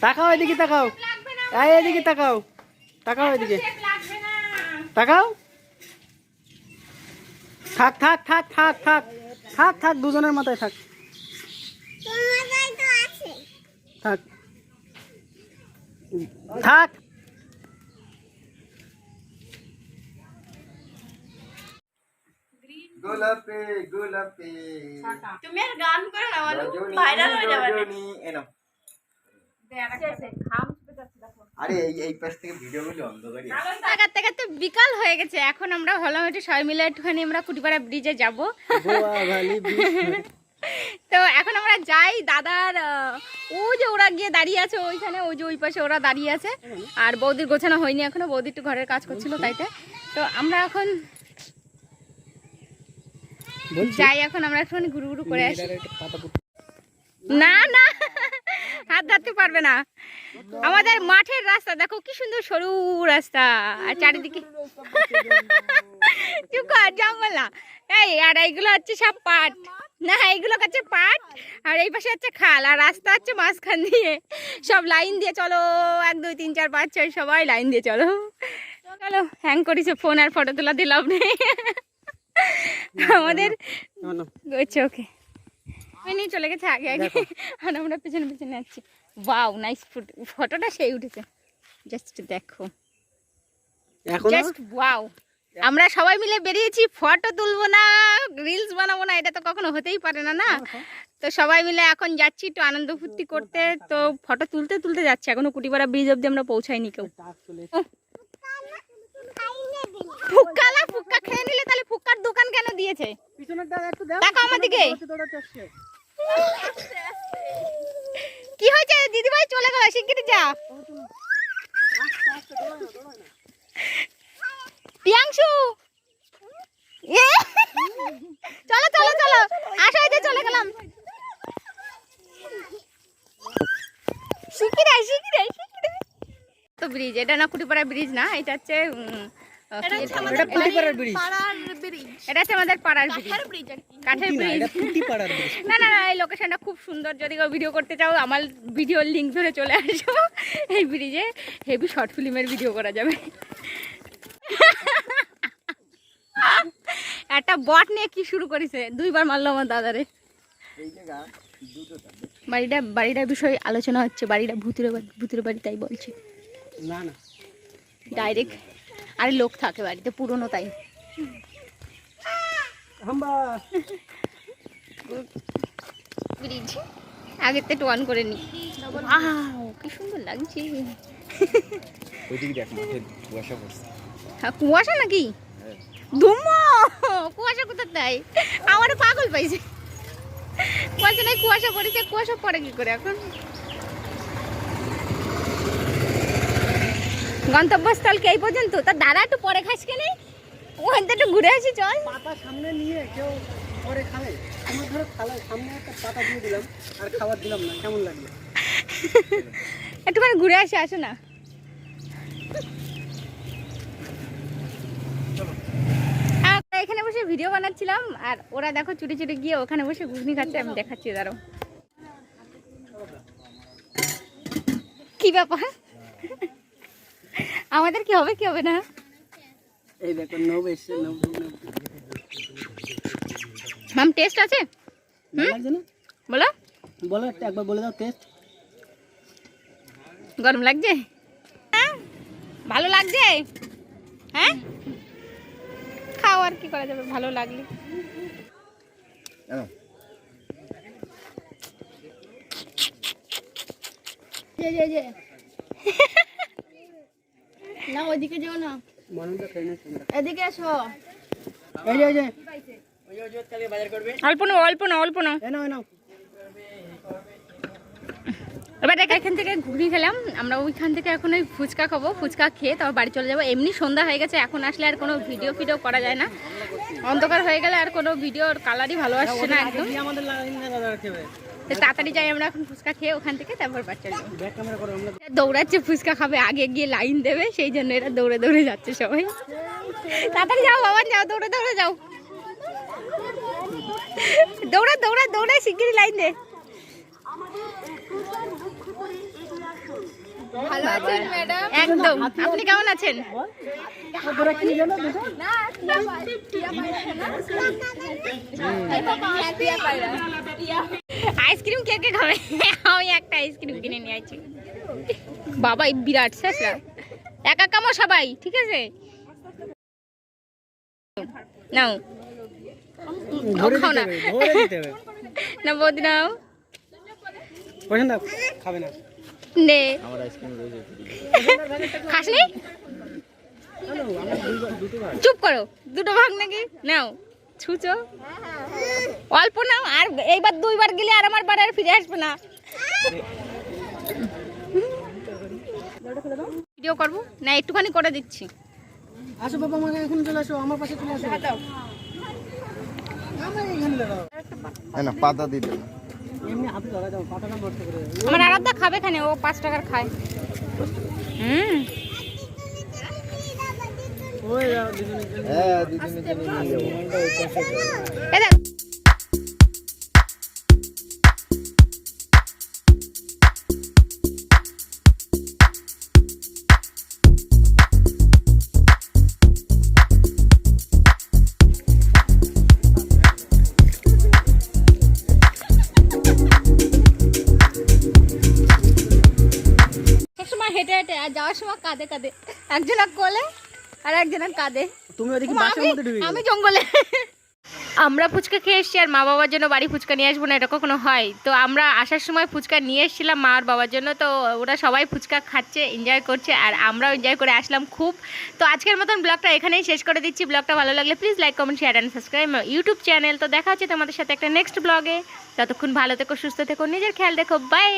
তাকাও এদিকে তাকাও। এই এদিকে তাকাও। তাকাও এদিকে। তাকাও। থাক থাক থাক থাক থাক। থাক থাক দুজনের মাথায় থাক। থাক। থাক। গোলাপে গোলাপে। তুমি আর গান করে না বলো। ভাইরাল হয়ে যাবে। আরে এই এই পাশ থেকে ভিডিও গুলো অন্ধকারই আছে। কাটতে কাটতে বিকাল হয়ে গেছে। এখন আমরা হলাম একটু সবাই মিলে একটুখানি আমরা কুটিপাড়া ব্রিজে যাব। তো এখন আমরা যাই দাদার ও যে ওরা গিয়ে দাঁড়িয়ে আছে ওইখানে ওই যে ওই পাশে ওরা দাঁড়িয়ে আছে। আর বৌদির গোছানো হয়নি এখনও বৌদি একটু ঘরের কাজ করছিল তাইতে। তো আমরা এখন যাই এখন আমরা একটুখানি ঘুরু ঘুরু করে আসি। না না। হাত ধরতে পারবে না আমাদের মাঠের রাস্তা দেখো কি সুন্দর সরু রাস্তা আর চারিদিকে জঙ্গল এই আর এইগুলো হচ্ছে সব পাট না এইগুলো হচ্ছে পাট আর এই পাশে হচ্ছে খাল আর রাস্তা হচ্ছে মাঝখান দিয়ে সব লাইন দিয়ে চলো এক দুই তিন চার পাঁচ ছয় সবাই লাইন দিয়ে চলো চলো হ্যাং করেছে ফোন আর ফটো তোলা দিলাম নেই আমাদের ওকে নিয়ে চলে গেছে আগে আগে। আর আমরা পেছনে পেছনে যাচ্ছি ওয়াও নাইস ফটোটা সেই উঠেছে। জাস্ট দেখো। জাস্ট ওয়াও আমরা সবাই মিলে বেরিয়েছি ফটো তুলবো না রিলস বানাবো না এটা তো কখনো হতেই পারে না না? তো সবাই মিলে এখন যাচ্ছি একটু আনন্দ ফুর্তি করতে। তো ফটো তুলতে তুলতে যাচ্ছি। এখনও কুটিপাড়া ব্রিজ অব্দি আমরা পৌঁছাইনি কেউ। ফুক্কালা ফুক্কা খেয়ে নিলে তাহলে ফুক্কার দোকান কেন দিয়েছে? দেখো আমার দিকে। কি হয়েছে? দিদিভাই চলে গেল শিগগিরই যা। প্রিয়াংশু এ! চলো চলো চলো। আসো এই চলে গেলাম। শিগগিরাই শিগগিরাই শিগগিরাই তো ব্রিজ এটা না কুটিপাড়া ব্রিজ না? এটা হচ্ছে এটা? এটা পুটিপাড়ার ব্রিজ এটা হচ্ছে আমাদের পাড়ার ব্রিজ কাঠের ব্রিজ। না না না এই লোকেশনটা খুব সুন্দর। যদি কেউ ভিডিও করতে চাও আমার ভিডিওর লিঙ্ক ধরে চলে আসো। এই ব্রিজে হেভি শর্ট ফিল্মের ভিডিও করা যাবে। একটা বট নিয়ে কি শুরু করেছে? দুইবার মারলো আমার দাদারে। বাড়িটা বাড়িটার বিষয়ে আলোচনা হচ্ছে বাড়িটা ভূতের বাড়ি ভূতের বাড়ি তাই বলছে। না না। ডাইরেক্ট আরে লোক থাকে বাড়িতে পুরনো তাই। হাম্বা। ব্রিজ আগের থেকে অন করে নি। আহ কি সুন্দর লাগছে। ওইদিকে দেখ মাঠে কুয়াশা পড়ছে। হ্যাঁ, কুয়াশা নাকি? ধুমো! কুয়াশা কোথায় তাই? আমার পাগল পাইছে। কুয়াশা নাই কুয়াশা পড়েছে কুয়াশা পড়ে কি করে এখন? গন্তব্যস্থল কে এই পর্যন্ত? তার দাদা একটু পরে খাস কেন? ওখান থেকে একটু ঘুরে আসি চল। পাতা সামনে নিয়ে কেউ পরে খাবে। আমার ধরো খালা সামনে একটা পাতা দিয়ে দিলাম আর খাবার দিলাম না কেমন লাগল? একটুখানি ঘুরে আসি আসো না। এখানে বসে ভিডিও বানাচ্ছিলাম আর ওরা দেখো চুরি চুরি গিয়ে ওখানে বসে ঘুগনি খাচ্ছে আমি দেখাচ্ছি দাঁড়ো কি ব্যাপার? আমাদের কি হবে কি হবে না? এই দেখো নব এসছে নব নব। মাম টেস্ট আছে? ভালো লাগছে না? বলো। বলো একটা একবার বলে দাও টেস্ট গরম লাগছে? হ্যাঁ? ভালো লাগছে? হ্যাঁ? খাও আর কি করা যাবে ভালো লাগলে? না ওইদিকে যেও না। মনটা না এদিকে এসো। এই যে এই যে। অল্প না অল্প না অল্প নাও। এবার দেখ এখান থেকে ঘুগনি খেলাম। আমরা ওইখান থেকে এখন ওই ফুচকা খাব ফুচকা খেয়ে তারপর বাড়ি চলে যাব। এমনি সন্ধ্যা হয়ে গেছে এখন আসলে আর কোনো ভিডিও ফিডিও করা যায় না। অন্ধকার হয়ে গেলে আর কোনো ভিডিওর কালারই ভালো আসছে না একদম। তাড়াতাড়ি যাই আমরা এখন ফুচকা খেয়ে ওখান থেকে তারপর আমরা দৌড়াচ্ছে ফুচকা খাবে আগে গিয়ে লাইন দেবে সেই জন্য এরা দৌড়ে দৌড়ে যাচ্ছে সবাই। তাড়াতাড়ি যাও বাবা যাও দৌড়ে দৌড়ে যাও। দৌড়া দৌড়া দৌড়া শিগগিরই লাইন দে। ভালো আছেন ম্যাডাম? একদম। আপনি কেমন আছেন? আইসক্রিম কে কে খাবে? আমি একটা আইসক্রিম কিনে নিয়ে আছি বাবা এই বিরাট শেষরা একা কামো সবাই ঠিক আছে? নাও। খাও না। না বৌদি নাও। পছন্দ খাবে না। নে। খাসনি হ্যালো আমার দুইবার দুটো ভাগ চুপ করো। দুটো ভাগ নাকি? নাও। ছুচো। অল্প নাও আর এইবার দুইবার গেলে আর আমার বাড়ি আর ফিরে আসবে না। ভিডিও করব? না একটুখানি করে দিচ্ছি। আসো বাবা আমাকে এখন চলে আসো আমার পাশে চলে আসো। আমার না পাতা দিতে না। আমার আরাধ্যা খাবে খানে ও পাঁচ টাকার খায়। হুম। হ্যাঁ এ দেখ। হেঁটে হেঁটে আর যাওয়ার সময় কাঁদে কাঁদে। একজনা কোলে আর একজনা কাঁদে। তুমি ওদিকে বাসের মধ্যে ঢুকে আমি জঙ্গলে। আমরা ফুচকা খেয়ে এসেছি আর মা বাবার জন্য বাড়ি ফুচকা নিয়ে আসব না এটা কখনো হয়। তো আমরা আসার সময় ফুচকা নিয়ে এসেছিলাম মা আর বাবার জন্য তো ওরা সবাই ফুচকা খাচ্ছে এনজয় করছে আর আমরাও এনজয় করে আসলাম খুব। তো আজকের মতন ব্লগটা এখানেই শেষ করে দিচ্ছি। ব্লগটা ভালো লাগলে please like comment share and subscribe YouTube channel তো দেখা হচ্ছে তোমাদের সাথে একটা নেক্সট ব্লগে ততক্ষণ ভালো থেকো সুস্থ থেকো নিজের খেয়াল দেখো বাই